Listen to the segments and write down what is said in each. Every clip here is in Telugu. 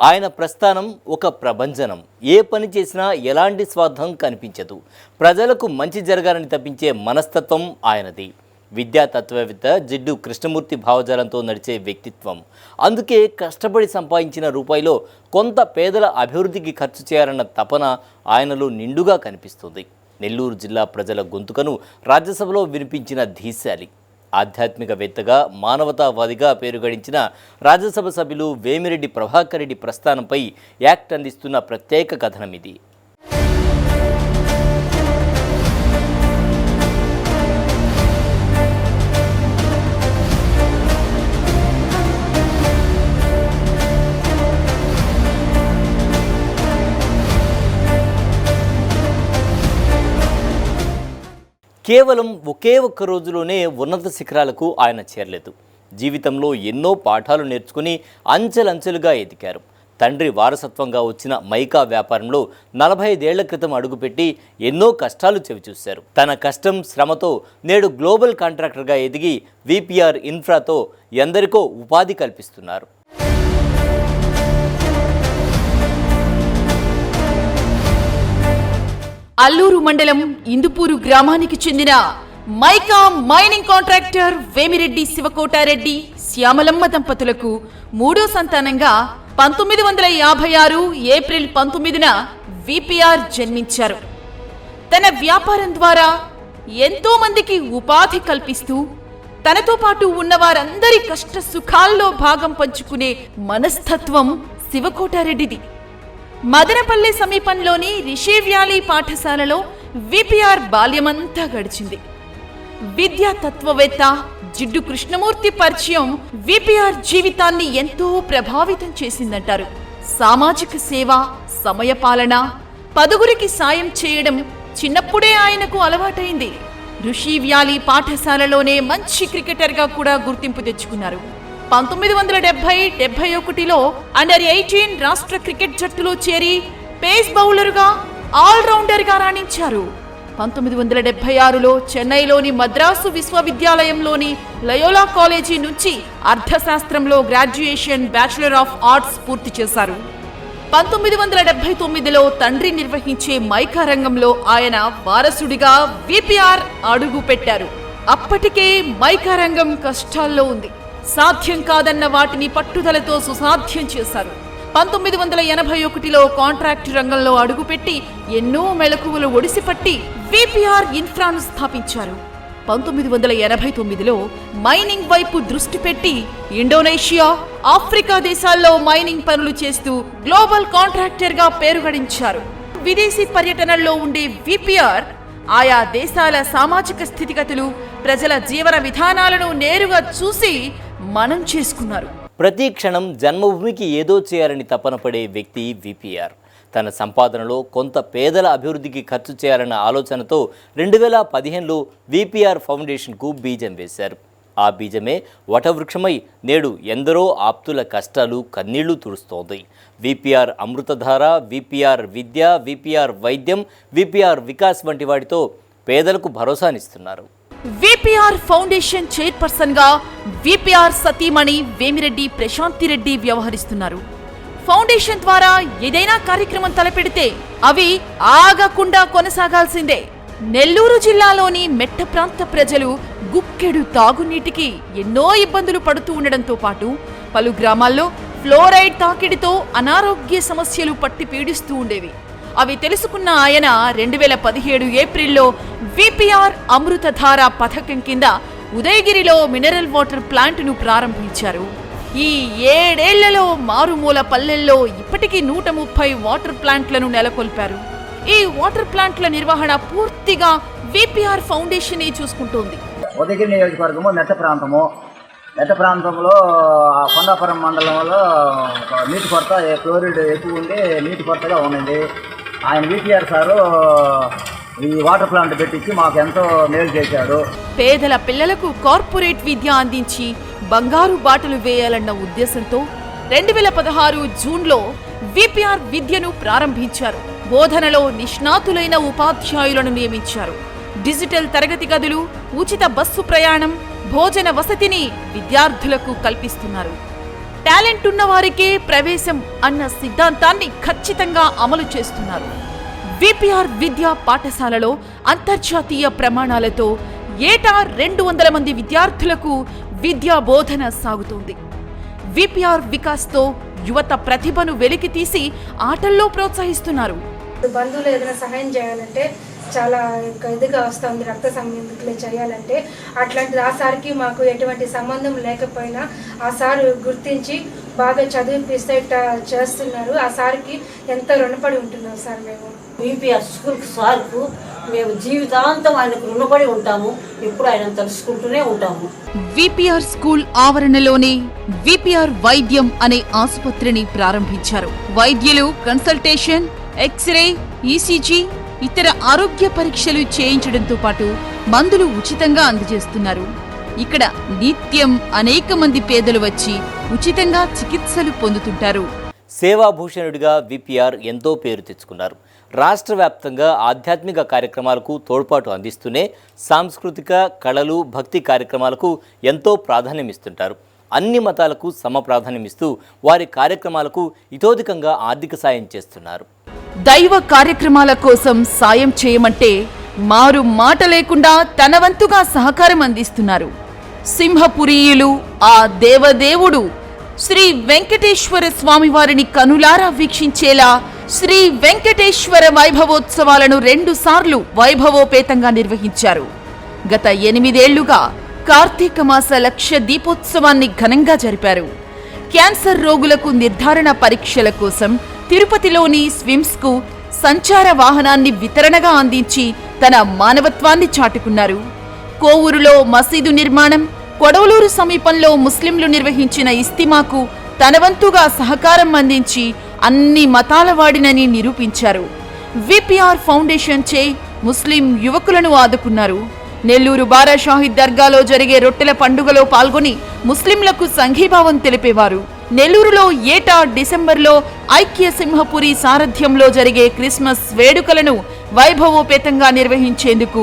ఆయన ప్రస్థానం ఒక ప్రభంజనం. ఏ పని చేసినా ఎలాంటి స్వార్థం కనిపించదు. ప్రజలకు మంచి జరగాలని తప్పించే మనస్తత్వం ఆయనది. విద్యా తత్వవేత్త జిడ్డు కృష్ణమూర్తి భావజాలంతో నడిచే వ్యక్తిత్వం. అందుకే కష్టపడి సంపాదించిన రూపాయిలో కొంత పేదల అభివృద్ధికి ఖర్చు చేయాలన్న తపన ఆయనలో నిండుగా కనిపిస్తుంది. నెల్లూరు జిల్లా ప్రజల గొంతుకను రాజ్యసభలో వినిపించిన ధీశాలి. ఆధ్యాత్మికవేత్తగా మానవతావాదిగా పేరుగడించిన రాజ్యసభ సభ్యులు వేమిరెడ్డి ప్రభాకర్ రెడ్డి ప్రస్థానంపై యాక్ట్ అందిస్తున్న ప్రత్యేక కథనం ఇది. కేవలం ఒకే ఒక్క రోజులోనే ఉన్నత శిఖరాలకు ఆయన చేరలేదు. జీవితంలో ఎన్నో పాఠాలు నేర్చుకుని అంచెలంచెలుగా ఎదిగారు. తండ్రి వారసత్వంగా వచ్చిన మైకా వ్యాపారంలో నలభై ఐదేళ్ళ క్రితం అడుగుపెట్టి ఎన్నో కష్టాలు చవిచూశారు. తన కష్టం శ్రమతో నేడు గ్లోబల్ కాంట్రాక్టర్గా ఎదిగి విపిఆర్ ఇన్ఫ్రాతో ఎందరికో ఉపాధి కల్పిస్తున్నారు. అల్లూరు మండలం ఇందుపూరు గ్రామానికి చెందిన mica mining contractor Vemireddy Sivakotareddy Syamalamma దంపతులకు మూడో సంతానంగా పంతొమ్మిది వందల యాభై ఆరు ఏప్రిల్ పంతొమ్మిదిన విపిఆర్ జన్మించారు. తన వ్యాపారం ద్వారా ఎంతో మందికి ఉపాధి కల్పిస్తూ తనతో పాటు ఉన్న వారందరి కష్ట సుఖాల్లో భాగం పంచుకునే మనస్తత్వం శివకోటారెడ్డిది. మదనపల్లి సమీపంలోని రిషి వ్యాలీ పాఠశాలలో విపిఆర్ బాల్యమంతా గడిచింది. విద్యా తత్వవేత్త జిడ్డు కృష్ణమూర్తి పరిచయం విపిఆర్ జీవితాన్ని ఎంతో ప్రభావితం చేసిందంటారు. సామాజిక సేవ సమయపాలన పదుగురికి సాయం చేయడం చిన్నప్పుడే ఆయనకు అలవాటైంది. ఋషి వ్యాలీ పాఠశాలలోనే మంచి క్రికెటర్గా కూడా గుర్తింపు తెచ్చుకున్నారు. పంతొమ్మిది వందల డెబ్బై డెబ్బై ఒకటిలో అండర్ ఎయిటీన్ రాష్ట్ర క్రికెట్ జట్టులో చేరి పేస్ బౌలర్గా ఆల్రౌండర్గా రాణించారు. పంతొమ్మిది వందల డెబ్బై ఆరులో చెన్నైలోని మద్రాసు విశ్వవిద్యాలయంలోని లయోలా కాలేజీ నుంచి అర్థశాస్త్రంలో గ్రాడ్యుయేషన్ బ్యాచిలర్ ఆఫ్ ఆర్ట్స్ పూర్తి చేశారు. పంతొమ్మిది వందల డెబ్బై తొమ్మిదిలో తండ్రి నిర్వహించే మైకా రంగంలో ఆయన వారసుడిగా విపిఆర్ అడుగు పెట్టారు అప్పటికే మైకా రంగం కష్టాల్లో ఉంది. సాధ్యం కాదన్న వాటిని పట్టుదలతో సుసాధ్యం చేశారు. పంతొమ్మిది వందల ఎనభై ఒకటిలో కాంట్రాక్ట్ రంగంలో అడుగుపెట్టి ఎన్నో మెళకువలు ఒడిసిపట్టి విపిఆర్ ఇన్ఫ్రాను స్థాపించారు. పంతొమ్మిది వందల ఎనభై తొమ్మిదిలో మైనింగ్ వైపు దృష్టి పెట్టి ఇండోనేషియా ఆఫ్రికా దేశాల్లో మైనింగ్ పనులు చేస్తూ గ్లోబల్ కాంట్రాక్టర్గా పేరు గడించారు విదేశీ పర్యటనల్లో ఉండే విపిఆర్ ఆయా దేశాల సామాజిక స్థితిగతులు ప్రజల జీవన విధానాలను నేరుగా చూసి మనం చేసుకున్నారు. ప్రతి క్షణం జన్మభూమికి ఏదో చేయాలని తపన పడే వ్యక్తి విపిఆర్. తన సంపాదనలో కొంత పేదల అభివృద్ధికి ఖర్చు చేయాలన్న ఆలోచనతో రెండు వేల పదిహేనులో విపిఆర్ ఫౌండేషన్కు బీజం వేశారు. ఆ బీజమే వటవృక్షమై నేడు ఎందరో ఆప్తుల కష్టాలు కన్నీళ్ళు తుడుస్తోంది. VPR Amruthadhara VPR Vidya VPR Vaidyam VPR Vikas వంటి వాటితో పేదలకు భరోసానిస్తున్నారు. విపిఆర్ ఫౌండేషన్ చైర్పర్సన్గా విపిఆర్ సతీమణి వేమిరెడ్డి ప్రశాంతి రెడ్డి వ్యవహరిస్తున్నారు. ఫౌండేషన్ ద్వారా ఏదైనా కార్యక్రమం తలపెడితే అవి ఆగకుండా కొనసాగాల్సిందే. నెల్లూరు జిల్లాలోని మెట్ట ప్రాంత ప్రజలు గుక్కెడు తాగునీటికి ఎన్నో ఇబ్బందులు పడుతూ ఉండడంతో పాటు పలు గ్రామాల్లో ఫ్లోరైడ్ తాకిడితో అనారోగ్య సమస్యలు పట్టి పీడిస్తూ ఉండేవి. అవి తెలుసుకున్న ఆయన రెండు వేల పదిహేడు ఏప్రిల్లో విపిఆర్ అమృతధార పథకం కింద ఉదయగిరిలో మినరల్ వాటర్ ప్లాంట్ను ప్రారంభించారు. ఈ ఏడేళ్ళలో మారుమూల పల్లెల్లో ఇప్పటికీ నూట ముప్పై వాటర్ ప్లాంట్లను నెలకొల్పారు. ఈ వాటర్ ప్లాంట్ల నిర్వహణ పూర్తిగా విపిఆర్ ఫౌండేషన్ చూసుకుంటోంది. ఉదయగిరి నియోజకవర్గము మెట్ట ప్రాంతము. మెట్ట ప్రాంతంలో కొండాపురం మండలంలో నీటి కొరత క్లోరైడ్ ఎక్కువ ఉండి నీటి కొరతగా ఉండింది ఆయన విటిఆర్ సారు ఈ వాటర్ ప్లాంట్ పెట్టించి మాకు ఎంతో మేలు చేశాడు. పేదల పిల్లలకు కార్పొరేట్ విద్య అందించి బంగారు బాటలు వేయాలన్న ఉద్దేశంతో రెండు వేల పదహారు జూన్లో విపిఆర్ విద్యను ప్రారంభించారు. బోధనలో నిష్ణాతులైన ఉపాధ్యాయులను నియమించారు. డిజిటల్ తరగతి గదులు ఉచిత బస్సు ప్రయాణం భోజన వసతిని విద్యార్థులకు కల్పిస్తున్నారు. టాలెంట్ ఉన్న వారికే ప్రవేశం అన్న సిద్ధాంతాన్ని ఖచ్చితంగా అమలు చేస్తున్నారు. విపిఆర్ విద్యా పాఠశాలలో అంతర్జాతీయ ప్రమాణాలతో ఏటా రెండు వందల మంది విద్యార్థులకు విద్యా బోధన సాగుతోంది. విపిఆర్ వికాస్తో యువత ప్రతిభను వెలికి తీసి ఆటల్లో ప్రోత్సహిస్తున్నారు. బంధువులు ఏదైనా సహాయం చేయాలంటే చాలా ఇంకా ఇదిగా వస్తుంది రక్త సంబంధికులు చేయాలంటే. అట్లాంటిది ఆ సార్కి మాకు ఎటువంటి సంబంధం లేకపోయినా ఆ సార్ గుర్తించి బాగా చదివిపిస్తే ఇట్లా చేస్తున్నారు. ఆ సార్కి ఎంతో రుణపడి ఉంటున్నాం సార్ మేము? బీపీఆర్ స్కూల్ సార్కు మేము జీవితాంతం ఆయనకు రుణపడి ఉంటాము. ఎప్పుడు ఆయన తలుసుకుంటూనే ఉంటాము. విపిఆర్ స్కూల్ ఆవరణలోనే విపిఆర్ వైద్యం అనే ఆసుపత్రిని ప్రారంభించారు. వైద్యులు కన్సల్టేషన్ ఎక్స్రే ఈసీజీ ఇతర ఆరోగ్య పరీక్షలు చేయించడంతో పాటు మందులు ఉచితంగా అందజేస్తున్నారు. ఇక్కడ నిత్యం అనేక మంది పేదలు వచ్చి ఉచితంగా చికిత్సలు పొందుతుంటారు. సేవాభూషణుడిగా విపిఆర్ ఎంతో పేరు తెచ్చుకున్నారు. రాష్ట్ర వ్యాప్తంగా ఆధ్యాత్మిక కార్యక్రమాలకు తోడ్పాటు అందిస్తూనే సాంస్కృతిక కళలు భక్తి కార్యక్రమాలకు ఎంతో ప్రాధాన్యమిస్తుంటారు. అన్ని మతాలకు సమ ప్రాధాన్యమిస్తూ వారి కార్యక్రమాలకు ఇతోధికంగా ఆర్థిక సాయం చేస్తున్నారు. దైవ కార్యక్రమాల కోసం సాయం చేయమంటే మారు మాట లేకుండా తన వంతుగా సహకారం అందిస్తున్నారు. సింహపురీయులు ఆ దేవదేవుడు శ్రీ వెంకటేశ్వర స్వామివారిని కనులారా వీక్షించేలా శ్రీ వెంకటేశ్వర వైభవోత్సవాలను రెండు సార్లు వైభవోపేతంగా నిర్వహించారు. గత ఎనిమిదేళ్ళుగా కార్తీక మాస లక్ష దీపోత్సవాన్ని ఘనంగా జరిపారు. క్యాన్సర్ రోగులకు నిర్ధారణ పరీక్షల కోసం తిరుపతిలోని స్విమ్స్కు సంచార వాహనాన్ని వితరణగా అందించి తన మానవత్వాన్ని చాటుకున్నారు. కోవూరులో మసీదు నిర్మాణం కొడవలూరు సమీపంలో ముస్లింలు నిర్వహించిన ఇస్తిమాకు తనవంతుగా సహకారం అందించి అన్ని మతాల వాడినని నిరూపించారు. విపిఆర్ ఫౌండేషన్ చే ముస్లిం యువకులను ఆదుకున్నారు. నెల్లూరు బారా షాహిద్ దర్గాలో జరిగే రొట్టెల పండుగలో పాల్గొని ముస్లింలకు సంఘీభావం తెలిపేవారు. నెల్లూరులో ఏటా డిసెంబర్లో ఐక్య సింహపురి సారథ్యంలో జరిగే క్రిస్మస్ వేడుకలను వైభవోపేతంగా నిర్వహించేందుకు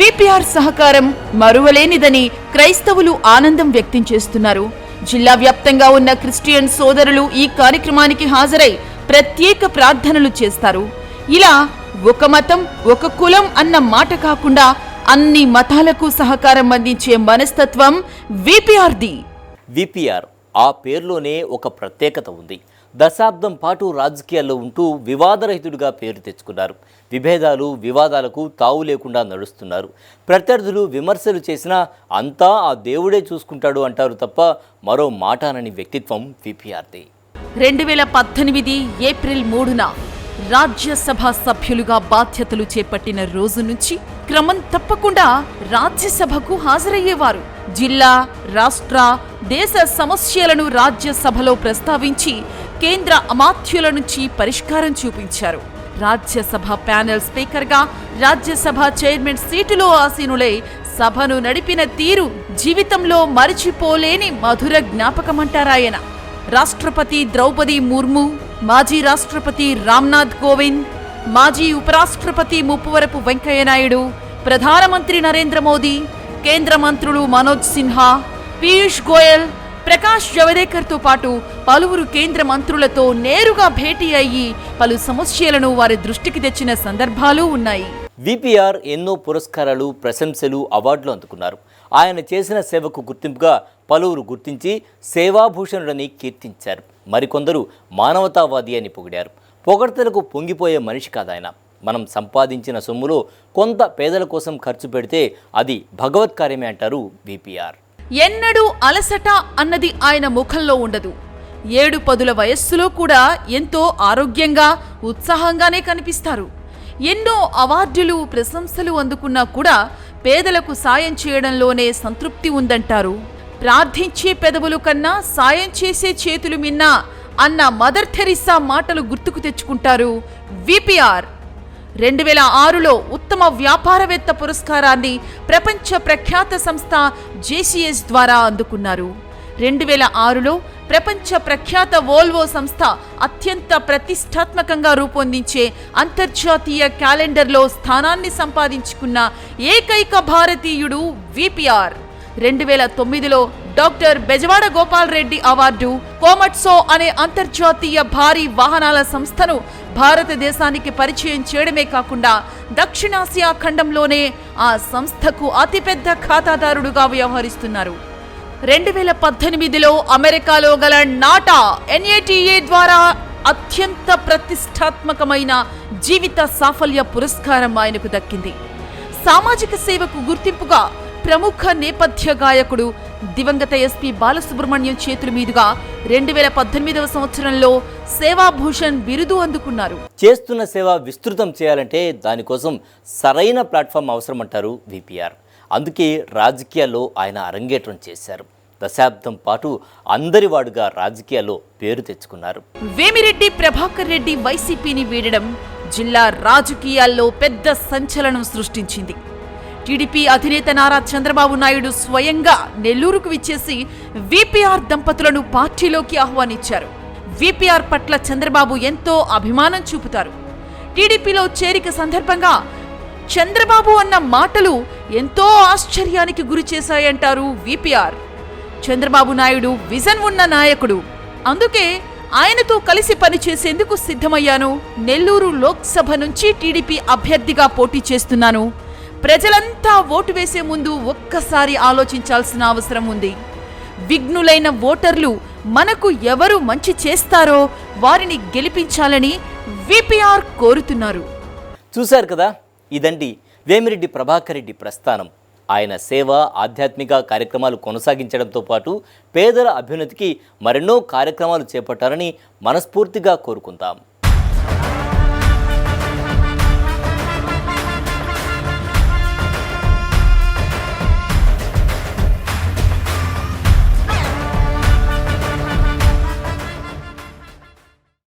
విపిఆర్ సహకారం మరువలేనిదని క్రైస్తవులు ఆనందం వ్యక్తం చేస్తున్నారు. జిల్లా వ్యాప్తంగా ఉన్న క్రిస్టియన్ సోదరులు ఈ కార్యక్రమానికి హాజరై ప్రత్యేక ప్రార్థనలు చేస్తారు. ఇలా ఒక మతం ఒక కులం అన్న మాట కాకుండా అన్ని మతాలకు సహకారం అందించే మనస్తత్వం విపిఆర్ది. విపిఆర్ ఆ పేరులోనే ఒక ప్రత్యేకత ఉంది. దశాబ్దం పాటు రాజకీయాల్లో ఉంటూ వివాదరహితుడిగా పేరు తెచ్చుకున్నారు. విభేదాలు వివాదాలకు తావు లేకుండా నడుస్తున్నారు. ప్రత్యర్థులు విమర్శలు చేసినా అంతా ఆ దేవుడే చూసుకుంటాడు అంటారు తప్ప మరో మాటానని వ్యక్తిత్వం విపిఆర్ది. రెండు వేల పద్దెనిమిది ఏప్రిల్ మూడున రాజ్యసభ సభ్యులుగా బాధ్యతలు చేపట్టిన రోజు నుంచి క్రమం తప్పకుండా రాజ్యసభకు హాజరయ్యేవారు. జిల్లా రాష్ట్ర దేశ సమస్యలను రాజ్యసభలో ప్రస్తావించి కేంద్ర అమాత్యుల నుంచి పరిష్కారం చూపించారు. రాజ్యసభ ప్యానెల్ స్పీకర్గా రాజ్యసభ చైర్మన్ సీటులో ఆసీనులై సభను నడిపిన తీరు జీవితంలో మరిచిపోలేని మధుర జ్ఞాపకమంటారాయన. రాష్ట్రపతి ద్రౌపది ముర్ము మాజీ రాష్ట్రపతి రామ్నాథ్ కోవింద్ మాజీ ఉపరాష్ట్రపతి ముప్పవరపు వెంకయ్యనాయుడు ప్రధానమంత్రి నరేంద్ర మోదీ కేంద్ర మంత్రులు మనోజ్ సిన్హా పీయూష్ గోయల్ ప్రకాష్ జవదేకర్తో పాటు పలువురు కేంద్ర మంత్రులతో నేరుగా భేటీ అయ్యి పలు సమస్యలను వారి దృష్టికి తెచ్చిన సందర్భాలు ఉన్నాయి. విపిఆర్ ఎన్నో పురస్కారాలు ప్రశంసలు అవార్డులు అందుకున్నారు. ఆయన చేసిన సేవకు గుర్తింపుగా పలువురు గుర్తించి సేవాభూషణుడని కీర్తించారు. మరికొందరు మానవతావాది అని పొగిడారు. పొగడ్తలకు పొంగిపోయే మనిషి కాదాయన. మనం సంపాదించిన సొమ్ములో కొంత పేదల కోసం ఖర్చు పెడితే అది భగవత్ కార్యమే అంటారు విపిఆర్. ఎన్నడూ అలసట అన్నది ఆయన ముఖంలో ఉండదు. ఏడు పదుల వయస్సులో కూడా ఎంతో ఆరోగ్యంగా ఉత్సాహంగానే కనిపిస్తారు. ఎన్నో అవార్డులు ప్రశంసలు అందుకున్నా కూడా పేదలకు సాయం చేయడంలోనే సంతృప్తి ఉందంటారు. ప్రార్థించే పెదవులు కన్నా సాయం చేసే చేతులు మిన్నా అన్న మదర్ థెరిస్సా మాటలు గుర్తుకు తెచ్చుకుంటారు విపిఆర్. రెండు వేల ఆరులో ఉత్తమ వ్యాపారవేత్త పురస్కారాన్ని ప్రపంచ ప్రఖ్యాత సంస్థ జేసీఎస్ ద్వారా అందుకున్నారు. రెండు వేల ఆరులో ప్రపంచ ప్రఖ్యాత వోల్వో సంస్థ అత్యంత ప్రతిష్టాత్మకంగా రూపొందించే అంతర్జాతీయ క్యాలెండర్లో స్థానాన్ని సంపాదించుకున్న ఏకైక భారతీయుడు విపిఆర్. రెండు వేల తొమ్మిదిలో doctor Bezawada Gopal Reddy award Komatsu అనే అంతర్జాతీయ భారీ వాహనాల సంస్థను భారతదేశానికి పరిచయం చేయడమే కాకుండా దక్షిణాసియా ఖండంలోనే ఆ సంస్థకు అతిపెద్ద ఖాతాదారుడుగా వ్యవహరిస్తున్నారు. రెండు వేల పద్దెనిమిదిలో అమెరికాలో గల నాటా ఎన్ఏటిఏ ద్వారా అత్యంత ప్రతిష్టాత్మకమైన జీవిత సాఫల్య పురస్కారం ఆయనకు దక్కింది. సామాజిక సేవకు గుర్తింపుగా ప్రముఖ నేపథ్య గాయకుడు దివంగత ఎస్పి బాలసుబ్రహ్మణ్యం చేతుల మీదుగా రెండు వేల పద్దెనిమిదవ సంవత్సరంలో సేవాభూషణ్ బిరుదు అందుకున్నారు. చేస్తున్న సేవ విస్తృతం చేయాలంటే దానికోసం సరైన ప్లాట్ఫామ్ అవసరమంటారు విపిఆర్. అందుకే రాజకీయాల్లో ఆయన అరంగేట్రం చేశారు. దశాబ్దం పాటు అందరివాడుగా రాజకీయాల్లో పేరు తెచ్చుకున్నారు. వేమిరెడ్డి ప్రభాకర్ రెడ్డి వైసీపీని వీడడం జిల్లా రాజకీయాల్లో పెద్ద సంచలనం సృష్టించింది. టీడీపీ అధినేత నారా చంద్రబాబు నాయుడు స్వయంగా నెల్లూరుకు విచ్చేసి విపిఆర్ దంపతులను పార్టీలోకి ఆహ్వానించారు. విపిఆర్ పట్ల చంద్రబాబు ఎంతో అభిమానం చూపుతారు. టీడీపీలో చేరిక సందర్భంగా చంద్రబాబు అన్న మాటలు ఎంతో ఆశ్చర్యానికి గురి చేశాయంటారు విపిఆర్. చంద్రబాబు నాయుడు విజన్ ఉన్న నాయకుడు. అందుకే ఆయనతో కలిసి పనిచేసేందుకు సిద్ధమయ్యాను. నెల్లూరు లోక్సభ నుంచి టీడీపీ అభ్యర్థిగా పోటీ చేస్తున్నాను. ప్రజలంతా ఓటు వేసే ముందు ఒక్కసారి ఆలోచించాల్సిన అవసరం ఉంది. విఘ్నులైన ఓటర్లు మనకు ఎవరు మంచి చేస్తారో వారిని గెలిపించాలని విపిఆర్ కోరుతున్నారు. చూశారు కదా? ఇదండి వేమిరెడ్డి ప్రభాకర్ రెడ్డి ప్రస్థానం. ఆయన సేవ ఆధ్యాత్మిక కార్యక్రమాలు కొనసాగించడంతో పాటు పేదల అభ్యున్నతికి మరెన్నో కార్యక్రమాలు చేపట్టాలని మనస్ఫూర్తిగా కోరుకుందాం.